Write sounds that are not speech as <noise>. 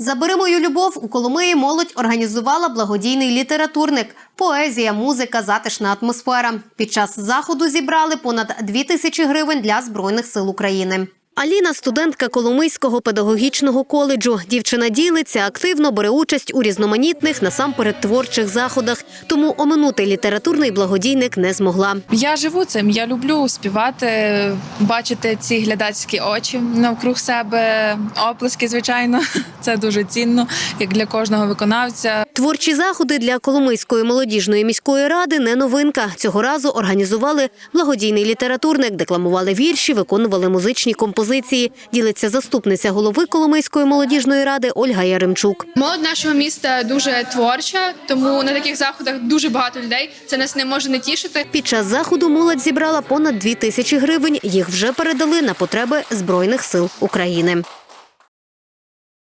Забери мою любов у Коломиї молодь організувала благодійний літературник. Поезія, музика, затишна атмосфера. Під час заходу зібрали понад 2 тисячі гривень для збройних сил України. Аліна студентка Коломийського педагогічного коледжу. Дівчина ділиться, активно бере участь у різноманітних насамперед творчих заходах. Тому оминути літературний благодійник не змогла. Я живу цим. Я люблю співати, бачити ці глядацькі очі навкруг себе. Оплески, звичайно, <laughs> це дуже цінно, як для кожного виконавця. Творчі заходи для Коломийської молодіжної міської ради не новинка. Цього разу організували благодійний літературник, декламували вірші, виконували музичні композиції. Ділиться заступниця голови Коломийської молодіжної ради Ольга Яремчук. Молодь нашого міста дуже творча, тому на таких заходах дуже багато людей. Це нас не може не тішити. Під час заходу молодь зібрала понад дві тисячі гривень. Їх вже передали на потреби Збройних сил України.